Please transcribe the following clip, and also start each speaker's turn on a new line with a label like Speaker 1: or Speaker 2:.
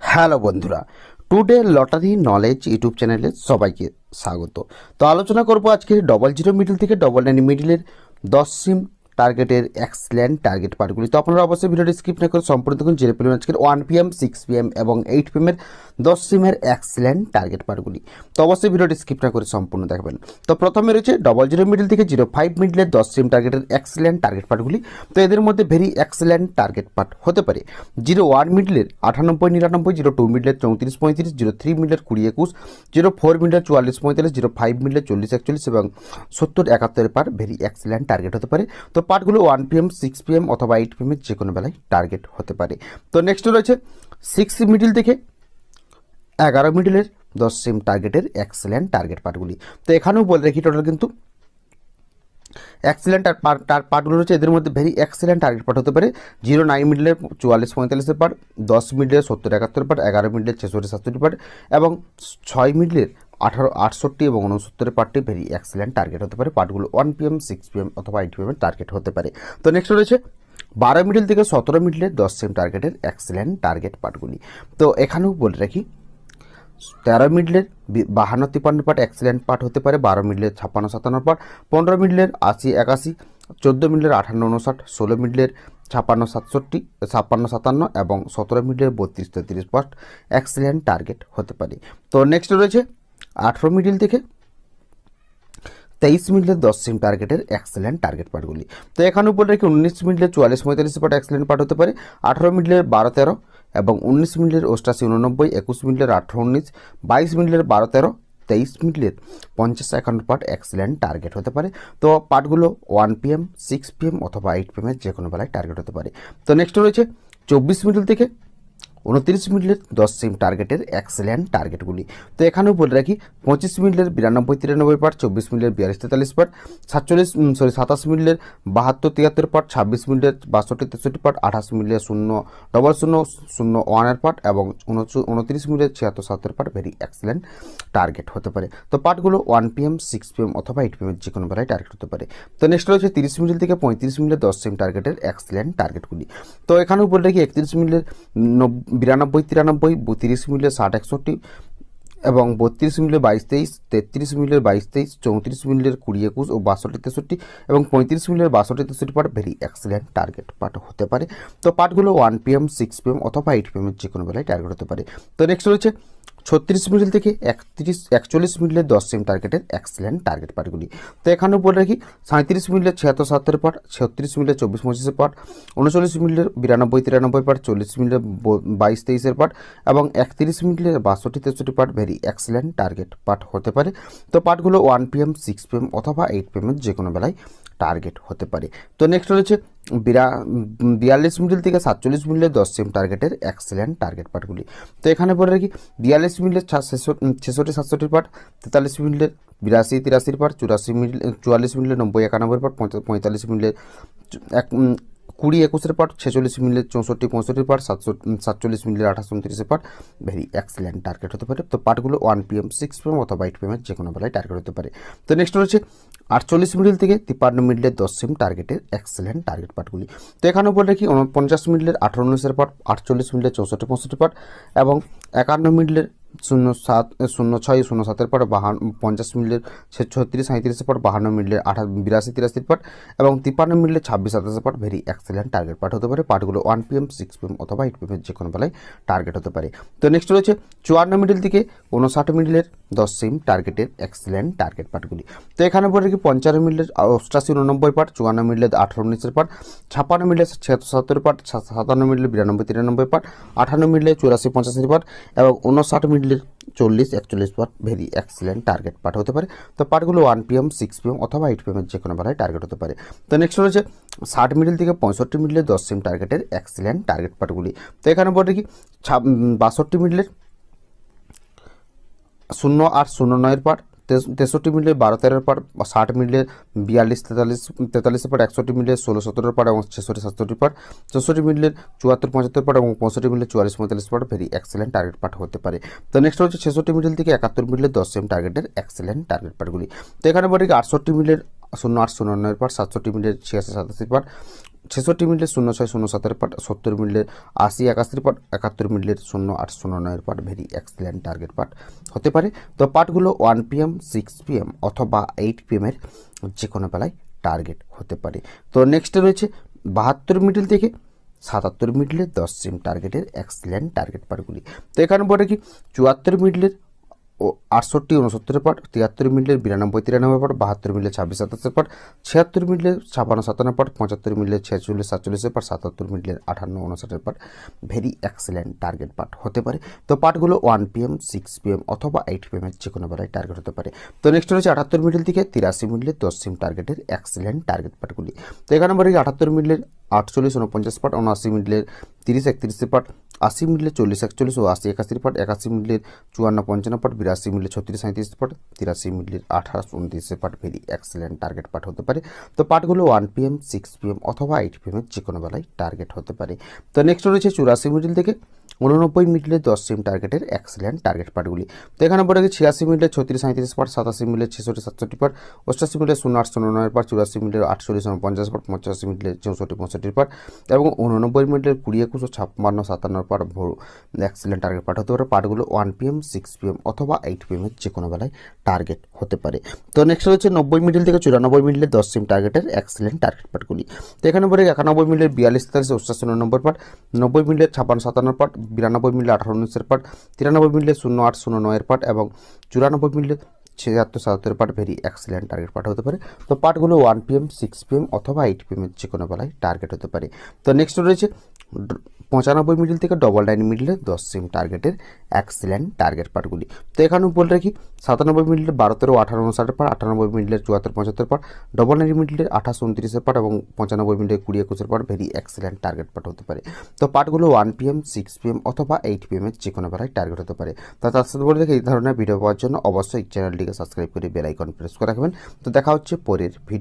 Speaker 1: Hello বন্ধুরা today lottery knowledge YouTube চ্যানেলে সবাইকে স্বাগত। তো আলোচনা করব আজকে ডবল জিরো মিডিল থেকে ডবল নাইন মিডিলের দশ সিম টার্গেটের এক্সেলেন্ট টার্গেট পার্টগুলি। তো আপনারা অবশ্যই ভিডিওটি স্কিপ না করে সম্পূর্ণ দেখুন, জেনে পেলেন আজকের ওয়ান পিএম সিক্স পিএম এবং এইট পিএমের দশ সিমের এক্সেলেন্ট টার্গেট পার্টগুলি। তো অবশ্যই ভিডিওটি স্কিপ না করে সম্পূর্ণ দেখবেন। তো প্রথমে রয়েছে ডবল জিরো মিডিল থেকে জিরো ফাইভ মিডিলের দশ সিম টার্গেটের এক্সেলেন্ট টার্গেট পার্টগুলি। তো এদের মধ্যে ভেরি এক্সেলেন্ট টার্গেট পার্ট হতে পারে। জিরো ওয়ান মিডলের আটানব্বই, নিরানব্বই জিরো টু মিডলের চৌত্রিশ, পঁয়ত্রিশ জিরো থ্রি মিডলের কুড়ি, একুশ জিরো ফোর মিডলের চুয়াল্লিশ, পঁয়তাল্লিশ জিরো ফাইভ মিডলের চল্লিশ, একচল্লিশ এবং সত্তর, একাত্তরের পার ভেরি এক্সেলেন্ট টার্গেট হতে পারে। তো পার্টগুলো ওয়ান পিএম সিক্স পিএম অথবা এইট পিএমের যে কোনো বেলায় টার্গেট হতে পারে। তো নেক্সট রয়েছে সিক্স মিডিল থেকে এগারো মিডিলের দশ সিম টার্গেটের এক্সেলেন্ট টার্গেট পার্টগুলি তো এখানেও বলে রাখি টোটাল কিন্তু এক্সেলেন্ট আর পার পার্টগুলো রয়েছে এদের মধ্যে ভেরি এক্সেলেন্ট টার্গেট পার্ট হতে পারে। জিরো নাইন মিডলের চুয়াল্লিশ পঁয়তাল্লিশের পার্ট দশ মিডলের সত্তর একাত্তর পার্ট এগারো মিডলের ছেষট্টি সাতষট্টি পার্ট এবং ছয় মিডলের আঠারো, আটষট্টি এবং উনসত্তরের পার্টটি ভেরি এক্সেলেন্ট টার্গেট হতে পারে। পার্টগুলো ওয়ান পিএম সিক্স পিএম অথবা এইট পিএমের টার্গেট হতে পারে। তো নেক্সট রয়েছে, বারো মিডল থেকে সতেরো মিডলের দশ সেম টার্গেটের এক্সেলেন্ট টার্গেট পার্টগুলি। তো এখানেও বলে রাখি, তেরো মিডলের বাহান্ন, তিপ্পান্ন পার্ট এক্সিলেন্ট পার্ট হতে পারে, বারো মিডলের ছাপ্পান্ন, সাতান্ন পার্ট পনেরো মিডলের আশি, একাশি, চোদ্দ মিডলের আঠান্ন উনষাট ষোলো মিডলের ছাপ্পান্ন, সাতষট্টি, ছাপ্পান্ন, সাতান্ন এবং সতেরো মিডলের বত্রিশ, তেত্রিশ পার্ট এক্সিলেন্ট টার্গেট হতে পারে। তো নেক্সট রয়েছে আঠেরো মিডিল থেকে তেইশ মিনিটের দশ সিম টার্গেটের এক্সেলেন্ট টার্গেট পার্টগুলি তো এখানে উপর রেখে উনিশ মিনিটের চুয়াল্লিশ, পঁয়তাল্লিশ পার্ট এক্সেলেন্ট পার্ট হতে পারে। আঠারো মিনিটের বারো, তেরো এবং উনিশ মিনিটের অষ্টাশি, উননব্বই, একুশ মিনিটের আঠারো, উনিশ, বাইশ মিনিটের বারো, তেরো, তেইশ মিনিটের পঞ্চাশ, একান্ন পার্ট এক্সেলেন্ট টার্গেট হতে পারে। তো পার্টগুলো ওয়ান পিএম সিক্স পিএম অথবা এইট পিএমের যে কোনো বেলায় টার্গেট হতে পারে। তো নেক্সট রয়েছে চব্বিশ মিনিট থেকে উনত্রিশ মিনিটের দশ সিম টার্গেটের এক্সেলেন্ট টার্গেটগুলি তো এখানেও বলে রাখি, পঁচিশ মিনিটের বিরানব্বই, তিরানব্বই পার্ট চব্বিশ মিনিটের বিয়াল্লিশ, তেতাল্লিশ পার্ট সাতচল্লিশ সরি সাতাশ মিনিটের বাহাত্তর, তিয়াত্তর পার্ট ছাব্বিশ মিনিটের বাষট্টি, তেষট্টি পার্ট আঠাশ মিনিটের শূন্য ডবল শূন্য শূন্য ওয়ানের পার্ট এবং উনত্রিশ মিনিটের ছিয়াত্তর সাতাত্তর পার্ট ভেরি এক্সেলেন্ট টার্গেট হতে পারে। তো পার্টগুলো ওয়ান পিএম সিক্স পিএম অথবা এইট পিএম যে কোনো বেলায় টার্গেট হতে পারে। তো নেক্সট রয়েছে তিরিশ মিনিট থেকে পঁয়ত্রিশ মিনিটের দশ সিম টার্গেটের এক্সেলেন্ট টার্গেটগুলি তো এখানেও বলে রাখি, একত্রিশ মিনিটের নব- বিরানব্বই, তিরানব্বই, বত্রিশ মিলে ষাট, একষট্টি এবং বত্রিশ মিলে বাইশ, তেইশ, তেত্রিশ মিলিয়ে বাইশ, তেইশ, চৌত্রিশ মিনিটের কুড়ি, একুশ ও বাষট্টি, তেষট্টি এবং পঁয়ত্রিশ মিলের বাষট্টি, তেষট্টি part very excellent target part হতে পারে। তো পার্টগুলো ওয়ান পিএম সিক্স পিএম অথবা এইট পিএমের যে কোনো বেলায় টার্গেট হতে পারে। তো নেক্সট রয়েছে ছত্রিশ মিনিট থেকে একত্রিশ, একচল্লিশ মিনিটের দশ সিম টার্গেটের এক্সেলেন্ট টার্গেট পার্টগুলি তো এখানেও বলে রাখি সাঁত্রিশ মিনিটের ছিয়াত্তর সাত্তর পার্ট ছত্রিশ মিনিটের চব্বিশ পঁচিশের পার্ট উনচল্লিশ মিনিটের বিরানব্বই তিরানব্বই পার্ট চল্লিশ ব- বাইশ তেইশের পার্ট এবং একত্রিশ মিনিটের বাষট্টি তেষট্টি part very excellent target part হতে পারে। তো পার্টগুলো ওয়ান পিএম সিক্স পিএম অথবা এইট পিএমের যে কোনো বেলায় টার্গেট হতে পারে। তো নেক্সট রয়েছে বিরা বিয়াল্লিশ মিনিট থেকে সাতচল্লিশ মিনিটের দশ সিম টার্গেটের এক্সেলেন্ট টার্গেট পার্টগুলি তো এখানে বলে রাখি, বিয়াল্লিশ মিনিটের ছেষট্টি সাতষট্টির পার্ট তেতাল্লিশ মিনিটের বিরাশি, তিরাশির পার্ট চুরাশি মিনিট, চুয়াল্লিশ মিনিটের নব্বই একানব্বই পার্ট পঁয়তা- পঁয়তাল্লিশ মিনিটের এক কুড়ি একুশের পার্ট, ছেচল্লিশ মিনিটের চৌষট্টি পঁয়ষট্টি পার্ট, সাতষট্টি, সাতচল্লিশ মিনিটের আঠাশ উনত্রিশের পার্ট। ভেরি এক্সেলেন্ট টার্গেট হতে পারে। তো পার্টগুলো ওয়ান পিএম সিক্স পিএম অথবা এইট পিএমের যে কোনো বেলায় টার্গেট হতে পারে। তো নেক্সট রয়েছে আটচল্লিশ মিনিট থেকে তিপ্পান্ন মিনিটের দশ সিম টার্গেটের এক্সেলেন্ট টার্গেট পার্টগুলি। তো এখানে বলে রাখি, উনপঞ্চাশ মিনিটের আঠারো উনিশের পার্ট, আটচল্লিশ মিনিটের চৌষট্টি, পঁয়ষট্টি পার্ট এবং একান্ন মিনিটের শূন্য সাত শূন্য ছয়, শূন্য সাতের পর বাহান্ন পঞ্চাশ মিনিটের ছত্রিশ সাঁত্রিশের পর বাহান্ন মিনিটের আঠাশ, বিরাশি, তিরাশির পর এবং তিপ্পান্ন মিনিটের ছাব্বিশ, সাতাশের পর ভেরি এক্সেলেন্ট টার্গেট পার্ট হতে পারে। পার্টগুলো ওয়ান পিএম সিক্স পিএম অথবা এইট পিএমের যে কোনো বেলায় টার্গেট হতে পারে। তো নেক্সট রয়েছে চুয়ান্ন মিডিল থেকে উনষাট মিডিলের দশ সিম টার্গেটের এক্সেলেন্ট টার্গেট পার্টগুলি তো এখানে বলে রাখি, পঞ্চান্ন মিডিলের অষ্টাশি উননব্বই পার্ট চুয়ান্ন মিডিলের আঠারো উনিশের পার্ট ছাপ্পান্ন মিডিলের ছিয়াত্তর পার্ট সাতান্ন মিডিলের বিরানব্বই তিরানব্বই পার্ট আঠান্ন মিডিলের চুরাশি পঁচাশি পার্ট এবং উনষাট মিডিলের চল্লিশ, একচল্লিশ part very excellent target part হতে পারে। তো পার্টগুলো ওয়ান পিএম সিক্স পিএম অথবা এইট পিএমের যে কোনো বেলায় টার্গেট হতে পারে। তো নেক্সট রয়েছে ষাট মিডিল থেকে পঁয়ষট্টি মিডিলের দশ সিম টার্গেটের এক্সেলেন্ট টার্গেট পার্টগুলি তো এখানে বলে কি বাষট্টি মিডিলের শূন্য আট শূন্য নয়ের পার তেষ- তেষট্টি মিনিটের বারো তেরোর পার, ষাট মিনিটের বিয়াল্লিশ তেতাল্লিশ, তেতাল্লিশের পার, একষট্টি মিনিটের ষোলো সতেরোর পার এবং ছেষট্টি সাতষট্টি পার, চৌষট্টি মিনিটের চুয়াত্তর পঁচাত্তর পার এবং পঁয়ষট্টি মিনিটের চুয়াল্লিশ পঁয়তাল্লিশ part very excellent target part হতে পারে। তো নেক্সট হচ্ছে ছেষট্টি মিনিট থেকে একাত্তর মিনিটের দশ সেম টার্গেটের এক্সেলেন্ট টার্গেট পার্টগুলি তো এখানে বলি আটষট্টি মিনিটের শূন্য আট শূন্য নয়ের পার, সাতষট্টি মিনিটের ছিয়াশি সাতাশি পার ছেষট্টি মিনিটের শূন্য ছয় শূন্য সাতের পাট, সত্তর মিনিটের আশি একাশির পাট, একাত্তর মিনিটের শূন্য আট শূন্য নয়ের পাট, ভেরি এক্সেলেন্ট টার্গেট পাট। হতে পারে, তো পাটগুলো ওয়ান পিএম, সিক্স পিএম অথবা এইট পিএমের যে কোনো বেলায় টার্গেট হতে পারে। তো নেক্সটে রয়েছে বাহাত্তর মিডিল থেকে সাতাত্তর মিডলের দশ সিম টার্গেটের এক্সেলেন্ট টার্গেট পাটগুলি। তো এখানে বলে কি, চুয়াত্তর মিডলের ও আটষট্টি, উনসত্তরের পাট তিয়াত্তর মিনিটের বিরানব্বই, তিরানব্বই পাট বাহাত্তর মিনিটের ছাব্বিশ সাতাশের পাট ছিয়াত্তর মিনিটের ছাপান্ন, সাতান্ন পাট পঁচাত্তর মিনিটের ছেচল্লিশ, সাতচল্লিশের পাট সাতাত্তর মিনিটের আটান্ন উনষাটের পাট ভেরি এক্সেলেন্ট টার্গেট পাট হতে পারে। তো পাটগুলো ওয়ান পিএম, সিক্স পিএম অথবা এইট পিএমের যে কোনো বেলায় টার্গেট হতে পারে। তো নেক্সট রয়েছে আটাত্তর মিনিট থেকে তিরাশি মিনিটের দশ সিম টার্গেটের এক্সেলেন্ট টার্গেট পাটগুলি তো এখানে বলে আটাত্তর মিনিটের আটচল্লিশ উনপঞ্চাশ পাট, উনআশি মিনিটের তিরিশ একত্রিশের পাট, আশি মিনিটের চল্লিশ একচল্লিশ ও আশি একাশির পাট, একাশি মিনিটের চুয়ান্ন পঞ্চান্ন পাট, বিরাশি মিনিটের ছত্রিশ সাঁত্রিশ পাট, তিরাশি মিনিটের আঠাশ উনত্রিশের পাট ভেরি এক্সেলেন্ট টার্গেট পাট হতে পারে। তো পাটগুলো ওয়ান পিএম সিক্স পিএম অথবা এইট পিএমের যে কোনো বেলায় টার্গেট হতে পারে। তো নেক্সট রয়েছে চুরাশি মিনিট থেকে উননব্বই মিনিটের দশ সিম টার্গেটের এক্সেলেন্ট টার্গেট পাটগুলি। তো এখানে পড়ে গেছে ছিয়াশি মিনিটের ছত্রিশ সাঁত্রিশ পাট, সাতাশি মিনিটের ছেষট্টি সাতষট্টি পাট, অষ্টাশি মিনিটের শূন্য আট শূন্য নয় পাট, চুরাশি মিনিটের আটচল্লিশ পঞ্চাশ পাট, পঁচাশি মিনিটের চৌষট্টি পঁয়ষট্টির পাট এবং উননব্বই মিনিটের কুড়ি একুশ ও ছাপ্পান্ন সাতান্নর পাট ভোর। এক্সেলেন্ট টার্গেট পাট হতে পারে পাটগুলো ওয়ান পিএম সিক্স পিএম অথবা এইট পিএমের যে কোনো বেলায় টার্গেট হতে পারে। তো নেক্সট রয়েছে নব্বই মিনিট থেকে চুরানব্বই মিনিটের দশ সিম টার্গেটের এক্সেলেন্ট টার্গেট পাটগুলি তো এখানে পরে একানব্বই মিনিটের বিয়াল্লিশ, তেতাল্লিশ অষ্টাশি নম্বর পাট নব্বই মিনিটের ছাপ্পান্ন সাতান্ন পাট বিরানব্বই মিনিটের আঠারো, উনিশের পাট তিরানব্বই মিনিটের শূন্য, আট, শূন্য নয়ের পাট এবং চুরানব্বই মিনিটের ছিয়াত্তর সাতাত্তর part very excellent target part হতে পারে। তো পার্টগুলো ওয়ান পিএম সিক্স পিএম অথবা এইট পিএমের যে কোনো বেলায় টার্গেট হতে পারে। তো নেক্সট রয়েছে পঁচানব্বই মিডিল থেকে ডবল নাইন মিডিলে দশ সিম টার্গেটের এক্সেলেন্ট টার্গেট পাটগুলি তো এখানে বলে রাখি, সাতানব্বই মিডিলের বারো তেরো আঠারো উনষাটের পাট আটানব্বই মিডিলের চুয়াত্তর পঁচাত্তর পাট ডবল নাইন মিডিলের আঠাশ উনত্রিশের পাট এবং পঁচানব্বই মিডিলের কুড়ি একুশের পাট ভেরি এক্সেলেন্ট টার্গেট পাট হতে পারে। তো পাটগুলো ওয়ান পিএম সিক্স পিএম অথবা এইট পিএমের যে কোনো বেলায় টার্গেট হতে পারে। তা তার সাথে বলে রাখি, এই ধরনের ভিডিও পাওয়ার জন্য অবশ্যই চ্যানেলটিকে সাবস্ক্রাইব করে বেল আইকন প্রেস করে রাখবেন। তো দেখা হচ্ছে পরের ভিডিও